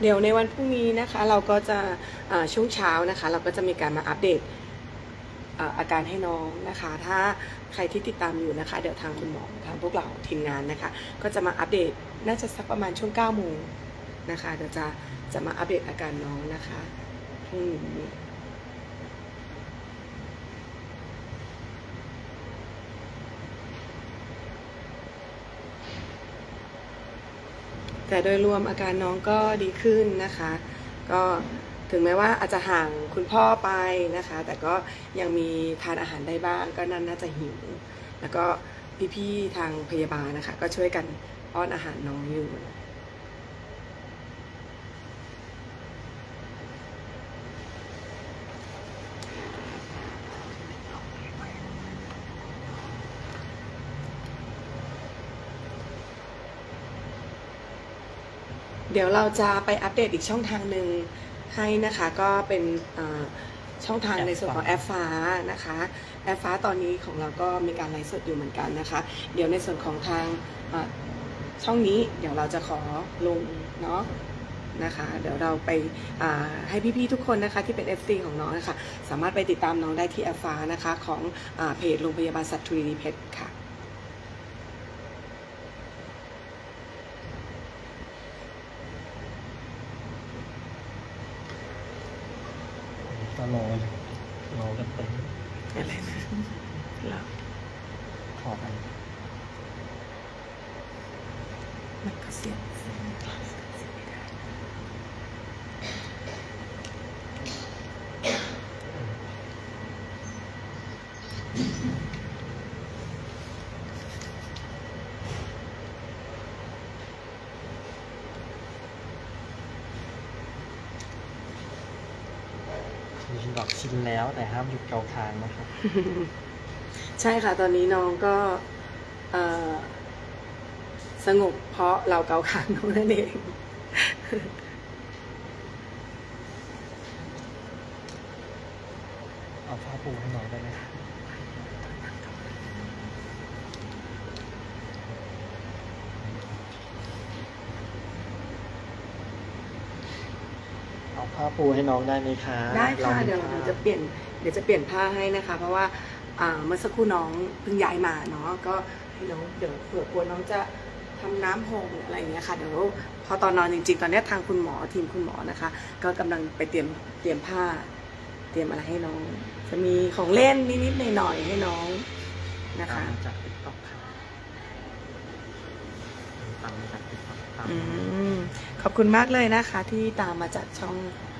เดี๋ยวในวันพรุ่งนี้นะคะเราก็จะช่วงเช้านะคะ เราก็จะมีการมาอัปเดตอาอาการให้น้องนะคะ ถ้าใครที่ติดตามอยู่นะคะ เดี๋ยวทางคุณหมอทางพวกเราทีมงานนะคะ ก็จะมาอัปเดตน่าจะสักประมาณช่วง9โมงนะคะเดี๋ยวจะจะมาอัปเดตอาการน้องนะคะพรุ่งนี้ แต่โดยรวมอาการน้องก็ดีขึ้นนะคะ ก็ถึงแม้ว่าอาจจะห่างคุณพ่อไปนะคะ แต่ก็ยังมีทานอาหารได้บ้าง ก็นั่นน่าจะหิว แล้วก็พี่ๆทางพยาบาลนะคะ ก็ช่วยกันป้อนอาหารน้องอยู่ เดี๋ยวเราจะไปอัปเดตอีกช่องทางหนึ่งให้นะคะก็เป็นอ่าช่องทางในส่วนของแอปฟ้านะคะแอปฟ้าตอนนี้ของเราก็มีการไลฟ์สดอยู่เหมือนกันนะคะ เดี๋ยวในส่วนของทางอ่าช่องนี้เดี๋ยวเราจะขอลงเนาะนะคะ เดี๋ยวเราไปอ่าให้พี่ๆทุกคนนะคะที่เป็น FC ของน้องนะคะสามารถไปติดตามน้องได้ที่แอปฟ้านะคะของอาเพจโรงพยาบาลสัตว์ทรีดีเพชรค่ะ ก็รออยู่รอกันเต็ม อะไรนะเรา ขอกัน มันก็เสียงมีดอกชินแล้วแต่ห้ามหยุดเกาคางนะครับ ใช่ค่ะ ตอนนี้น้องก็เอ่อ สงบเพราะเราเกาขางน้องนั่นเองเอาผ้าปูให้หน่อยได้ไหมเอาผ้าปูให้น้องได้ไหมคะได้ค่ะรามีเดี๋ยวผ้าเดี๋ยวจะเปลี่ยนเดี๋ยวจะเปลี่ยนผ้าให้นะคะ เพราะว่าอ่าเมื่อสักครู่น้องเพิ่งย้ายมาเนาะก็ให้น้องเดี๋ยวเผื่อกลัวน้องจะ ทำน้ำหงหรืออะไรอย่างเงี้ยค่ะเดี๋ยวพอตอนนอนจริงๆ ตอนเนี้ยทางคุณหมอทีมคุณหมอนะคะ ก็กำลังไปเตรียมเตรียมผ้า เตรียมอะไรให้น้อง จะมีของเล่นนิดๆหน่อยๆให้น้องนะคะตามมาจากติ๊กต็อกค่ะตามมาจากติ๊กต็อกตามอืมขอบคุณมากเลยนะคะ ที่ตามมาจากช่อง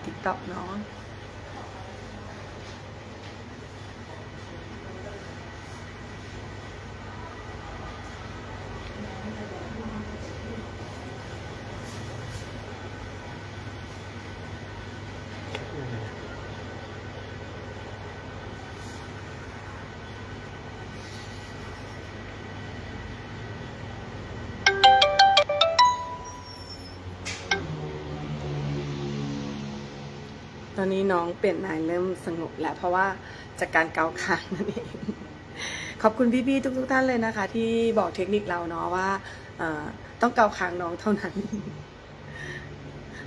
TikTok เนาะตอ อนนี้น้องเปลี่ยนนายเริ่มสงบแล้ว เพราะว่าจากการเกาคางนั่นเอง ขอบคุณพี่ๆทุก ๆ ท่านเลยนะคะ ที่บอกเทคนิคเราเนาะว่าต้องเกาคางน้องเท่านั้น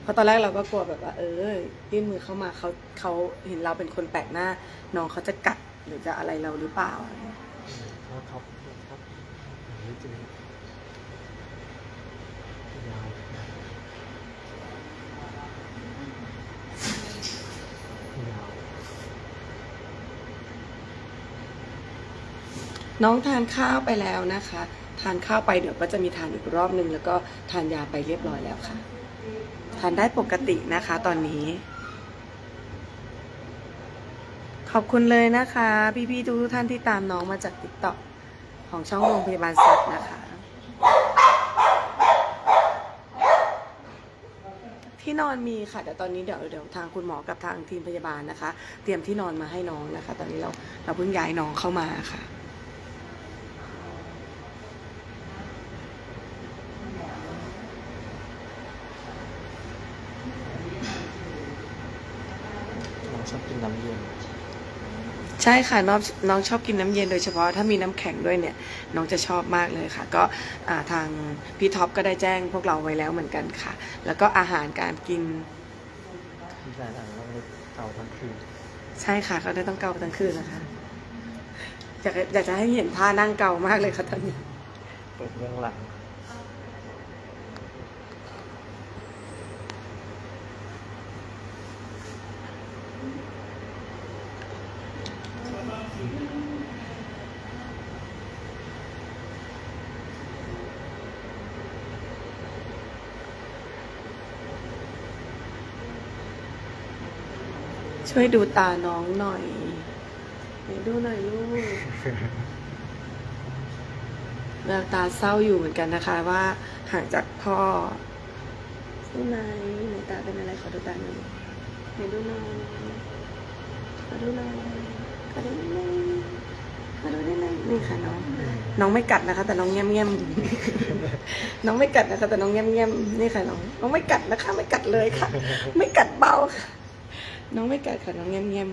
เพราะตอนแรกเราก็กลัวแบบว่า เออยื่นมือเข้ามาเขาเขาเห็นเราเป็นคนแปลกหน้า น้องเขาจะกัดหรือจะอะไรเราหรือเปล่าเขาเขาเขาไม่จริงยาวยาว น้องทานข้าวไปแล้วนะคะ ทานข้าวไปเดี๋ยวก็จะมีทานอีกรอบนึง แล้วก็ทานยาไปเรียบร้อยแล้วค่ะ ทานได้ปกตินะคะ ตอนนี้ ขอบคุณเลยนะคะ พี่ๆทุกท่านที่ตามน้องมาจากติ๊กต็อกของช่องโรงพยาบาลสัตว์นะคะ ที่นอนมีค่ะ แต่ตอนนี้เดี๋ยวเดี๋ยวทางคุณหมอกับทางทีมพยาบาลนะคะ เตรียมที่นอนมาให้น้องนะคะ ตอนนี้เราเราเพิ่งย้ายน้องเข้ามาค่ะ น้องชอบกินน้ำเย็นใช่ใช่ค่ะน้องน้องชอบกินน้ำเย็นโดยเฉพาะถ้ามีน้ำแข็งด้วยเนี่ย น้องจะชอบมากเลยค่ะ ก็อ่าทางพี่ท็อปก็ได้แจ้งพวกเราไว้แล้วเหมือนกันค่ะ แล้วก็อาหารการกิน ที่แสนอ่างเราเลยเก่าทั้งคืนใช่ค่ะเขาได้ต้องเกาทั้งคืนนะคะอยากอยากจะให้เห็นท่านั่งเกามากเลยค่ะตอนนี้ เปิดเบื้องหลัง ช่วยดูตาน้องหน่อยไหนดูหน่อยลูกแววตาเศร้าอยู่เหมือนกันนะคะ ว่าห่างจากพ่อใช่ไหมไหนตาเป็นอะไรขอดูตาหน่อยไหนดูหน่อยขอดูหน่อยขอดูนิดนึงขอดูนิดนึงนี่ค่ะน้อง น้องไม่กัดนะคะ แต่น้องแง้มแง้มๆน้องไม่กัดนะคะ แต่น้องแง้มแง้มๆนี่ค่ะน้อง น้องไม่กัดนะคะ ไม่กัดเลยค่ะ ไม่กัดเบาค่ะ น้องไม่กัดค่ะน้องแง้มแง้ม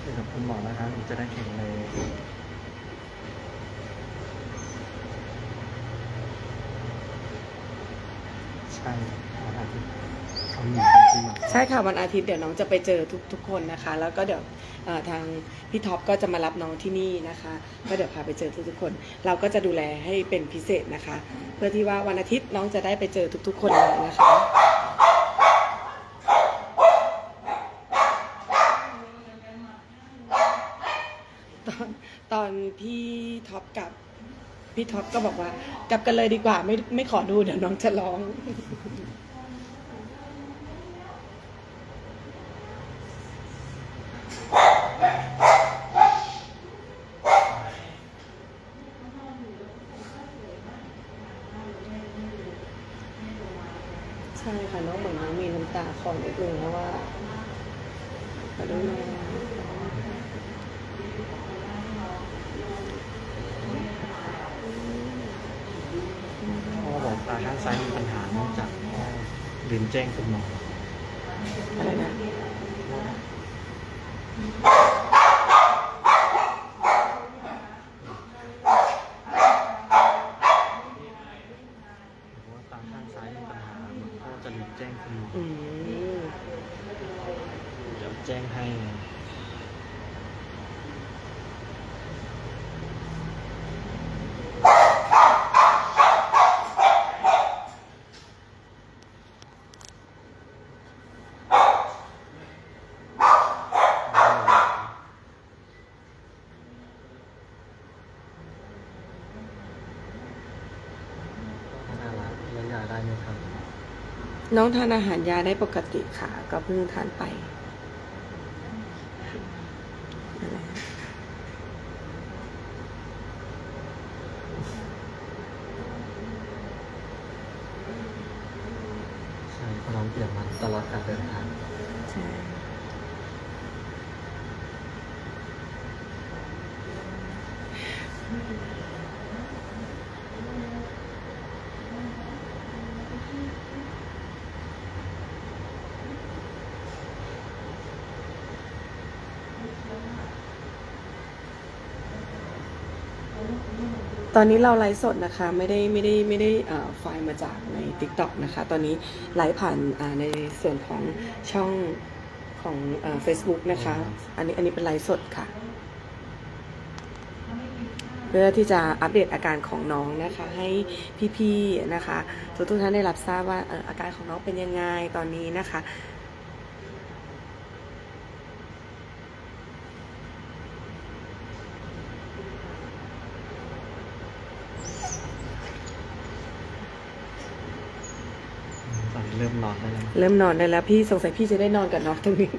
คุยกับคุณหมอนะครับจะได้แข็งแรงใช่วันอาทิตย์เขามีกันที่หมอๆใช่ค่ะวันอาทิตย์เดี๋ยวน้องจะไปเจอทุกทุกคนนะคะ แล้วก็เดี๋ยวเอ่อทางพี่ท็อปก็จะมารับน้องที่นี่นะคะ ก็เดี๋ยวพาไปเจอทุกๆคน เราก็จะดูแลให้เป็นพิเศษนะคะ เพื่อที่ว่าวันอาทิตย์น้องจะได้ไปเจอทุก ๆ คนเลยนะคะ ตอนต อนพี่ท็อปกับพี่ท็อปก็บอกว่ากลับกันเลยดีกว่าไม่ไม่ขอดูเดี๋ยวน้องจะร้อง ใช่ค่ะน้องเหมือนน้องมีน้ำตาคลอนิดนึงเพราะว่าขอดูหน่อย พ่อบอกตาด้างซ้ายมีปัญหานอกจากพ่อลืมแจ้งคุณหมออะไรนะ บอกว่าตาข้างซ้ายมีปัญหาเหมือนพ่อจะลืมแจ้งคุณหมอ อืม เดี๋ยวแจ้งให้ น่ารักแล้วยาได้ไหมครับ น้องทานอาหารยาได้ปกติค่ะ ก็เพิ่งทานไปนั่นแหละ ใช่เพราะน้องเปลี่ยนมันตลอดการเดินทาง ใช่ ตอนนี้เราไลฟ์สดนะคะไม่ได้ไม่ได้ไม่ได้ไฟล์มาจากใน TikTok นะคะ ตอนนี้ไลฟ์ผ่านในส่วนของช่องของเอ่อ Facebook นะคะ อันนี้อันนี้เป็นไลฟ์สดค่ะ เพื่อที่จะอัปเดตอาการของน้องนะคะ ให้พี่ๆนะคะทุกทุกท่านได้รับทราบว่าอาการของน้องเป็นยังไงตอนนี้นะคะ ตอนนี้เริ่มนอนได้แล้ว เริ่มนอนได้แล้วพี่สงสัยพี่จะได้นอนกับน้องตรงนี้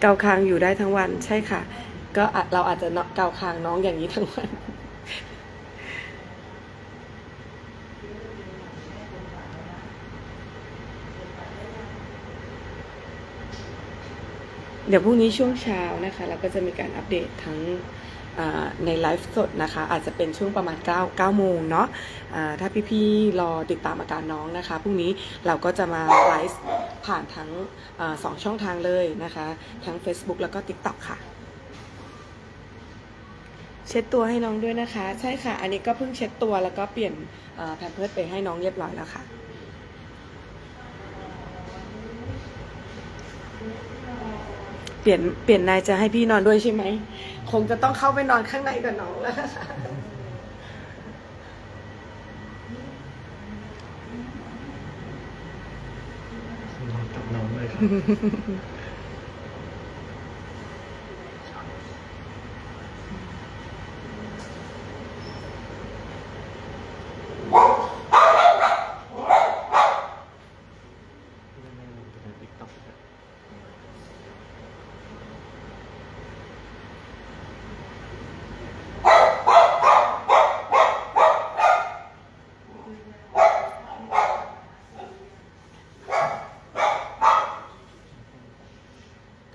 เกาคางอยู่ได้ทั้งวัน ใช่ค่ะ ก็เราอาจจะเกาคางน้องอย่างนี้ทั้งวันเดี๋ยวพรุ่งนี้ช่วงเช้านะคะ เราก็จะมีการอัปเดตทั้ง ในไลฟ์สดนะคะ อาจจะเป็นช่วงประมาณ9 9โมงเนาะอ่าถ้าพี่ๆรอติดตามอาการน้องนะคะพรุ่งนี้เราก็จะมาไลฟ์ผ่านทั้งอสองช่องทางเลยนะคะ ทั้ง Facebook แล้วก็ TikTok ค่ะ เช็ดตัวให้น้องด้วยนะคะ ใช่ค่ะ อันนี้ก็เพิ่งเช็ดตัวแล้วก็เปลี่ยนแพมเพิร์ดไปให้น้องเรียบร้อยแล้วค่ะ เปลี่ยนเปลี่ยนนายจะให้พี่นอนด้วยใช่ไหม คงจะต้องเข้าไปนอนข้างในกับน้องแล้วนอนกับน้องเลยครับ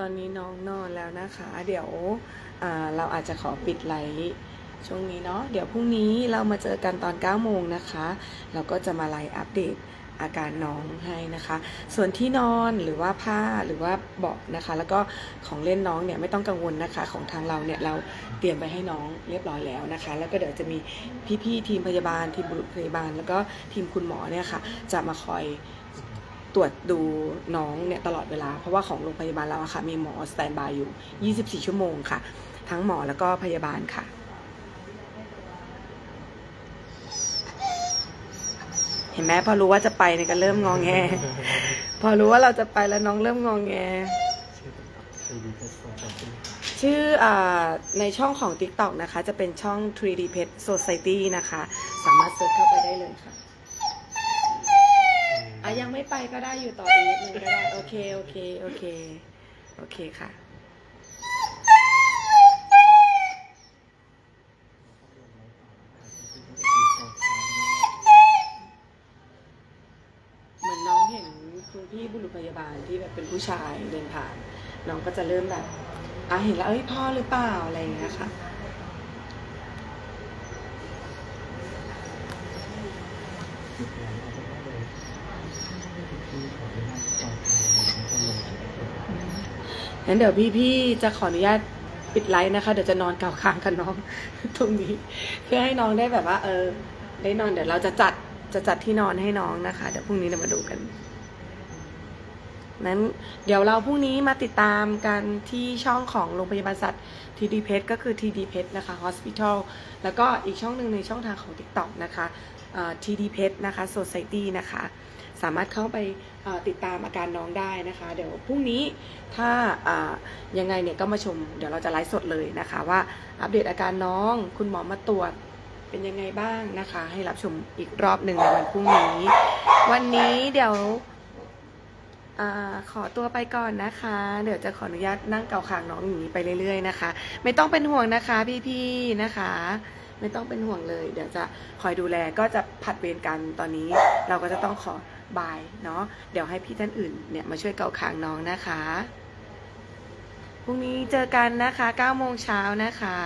ตอนนี้น้องนอนแล้วนะคะ เดี๋ยวเราอาจจะขอปิดไลฟ์ช่วงนี้เนาะเดี๋ยวพรุ่งนี้เรามาเจอกันตอน9โมงนะคะ เราก็จะมาไลฟ์อัปเดตอาการน้องให้นะคะ ส่วนที่นอนหรือว่าผ้าหรือว่าเบาะนะคะ แล้วก็ของเล่นน้องเนี่ยไม่ต้องกังวลนะคะ ของทางเราเนี่ยเราเตรียมไปให้น้องเรียบร้อยแล้วนะคะ แล้วก็เดี๋ยวจะมีพี่ๆทีมพยาบาลทีมบุรุษพยาบาล แล้วก็ทีมคุณหมอเนี่ยค่ะ จะมาคอย ตรวจดูน้องเนี่ยตลอดเวลา เพราะว่าของโรงพยาบาลเราอะค่ะ มีหมอสแตนบายอยู่ 24 ชั่วโมงค่ะ ทั้งหมอแล้วก็พยาบาลค่ะ เห็นไหมพอรู้ว่าจะไปเนี่ยก็เริ่มงองแง พอรู้ว่าเราจะไปแล้วน้องเริ่มงองแง ชื่ออก 3D Pet Society ชื่อในช่องของ TikTok นะคะ จะเป็นช่อง 3D Pet Society นะคะ สามารถเซิร์ชเข้าไปได้เลยค่ะ ไม่ไปก็ได้อยู่ต่ออีกนิดนึงก็ได้โอเคโอเคโอเคโอเคค่ะเหมือนน้องเห็นคุณพี่บุรุษพยาบาลที่แบบเป็นผู้ชายเดินผ่านน้องก็จะเริ่มแบบอะเห็นแล้วเอ้ยพ่อหรือเปล่าอะไรอย่างเงี้ยค่ะ งั้นเดี๋ยวพี่ๆจะขออนุญาตปิดไลฟ์นะคะ เดี๋ยวจะนอนเกาค้างกับน้องตรงนี้ เพื่อให้น้องได้แบบว่า เออ ได้นอนเดี๋ยวเราจะจัดจะจัดที่นอนให้น้องนะคะ เดี๋ยวพรุ่งนี้เรามาดูกันนั้นเดี๋ยวเราพรุ่งนี้มาติดตามกันที่ช่องของโรงพยาบาลสัตว์ทีดีเพก็คือ TD Pet นะคะ Hospital แล้วก็อีกช่องหนึ่งในช่องทางของ TikTok นะคะทีดีเพนะคะ Society นะคะ สามารถเข้าไปติดตามอาการน้องได้นะคะ เดี๋ยวพรุ่งนี้ถ้ายังไงเนี่ยก็มาชม เดี๋ยวเราจะไลฟ์สดเลยนะคะ ว่าอัปเดตอาการน้อง คุณหมอมาตรวจเป็นยังไงบ้างนะคะ ให้รับชมอีกรอบหนึ่งในวันพรุ่งนี้ วันนี้เดี๋ยวอขอตัวไปก่อนนะคะ เดี๋ยวจะขออนุญาตนั่งเกาคางน้องอย่างนี้ไปเรื่อย ๆนะคะ ไม่ต้องเป็นห่วงนะคะพี่ๆนะคะ ไม่ต้องเป็นห่วงเลย เดี๋ยวจะคอยดูแลก็จะผัดเวรกันตอนนี้ เราก็จะต้องขอ บายเนาะเดี๋ยวให้พี่ท่านอื่นเนี่ยมาช่วยเกาคางน้องนะคะพรุ่งนี้เจอกันนะคะ9โมงเช้านะคะ